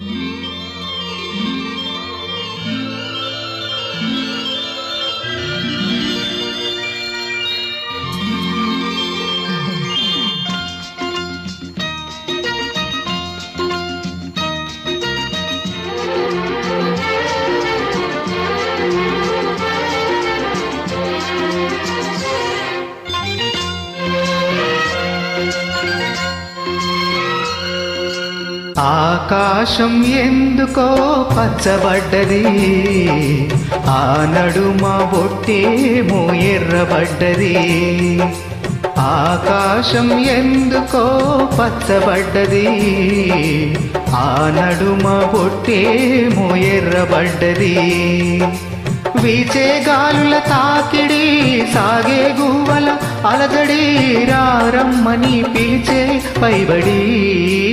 Mm-hmm. ఆకాశం ఎందుకో పచ్చబడ్డది? ఆ నడుమ బొట్టేమో ఎర్రబడ్డది. ఆకాశం ఎందుకో పచ్చబడ్డది? ఆ నడుమ బొట్టేమో ఎర్రబడ్డది. వీచే గాలుల తాకిడి సాగే గువ్వల అలజడి రారమ్మని పిలిచే పైబడి.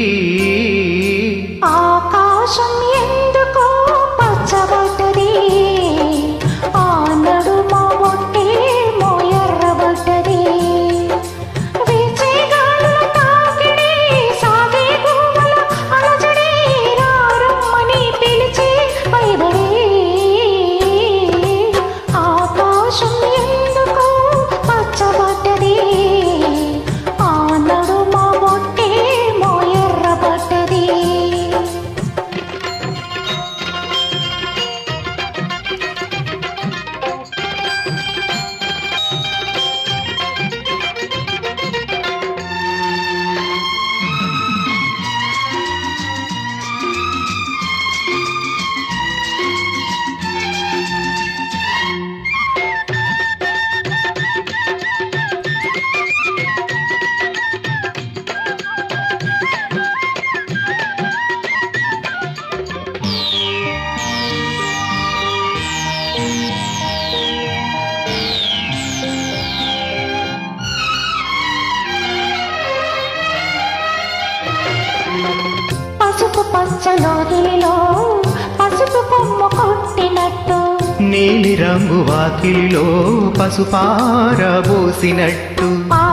పసుపు పచ్చలోగిలిలో పసుపు కొమ్మ కొట్టినట్టు. నీలి రంగు వాకిలిలో పసుపారబోసినట్టు పాదాల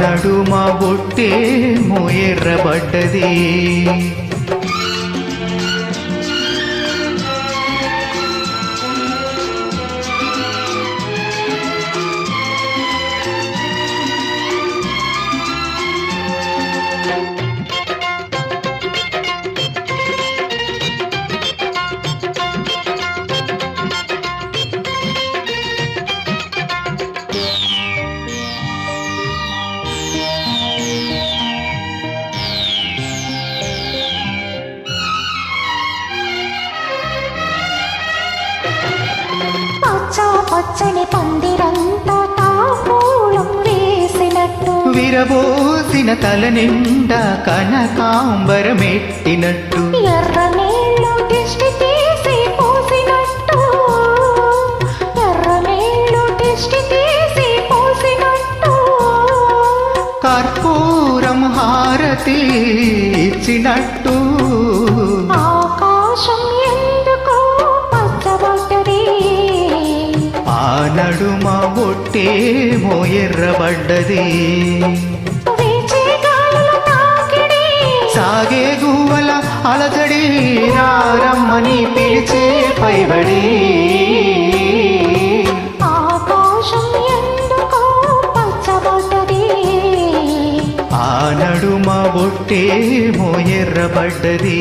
నడుమ బొట్టే ఎర్రబడ్డది పచ్చని పందిరంతా తాపూలం వేసినట్టు. విరబోసిన తల నిండా కనకాంబరమెట్టినట్టు. ఎర్ర నీళ్ళు దిష్టి తీసి పోసినట్టు. ఎర్ర నీళ్ళు దిష్టి తీసి పోసినట్టు. కర్పూరం హారతి ఇచ్చినట్టు. బొట్టేమో ఎర్రబడ్డది సాగే గువ్వల అలజడి రారమ్మని పిలిచే పైబడి. ఆకాశం ఎందుకో ఆ నడుమ బొట్టేమో ఎర్రబడ్డది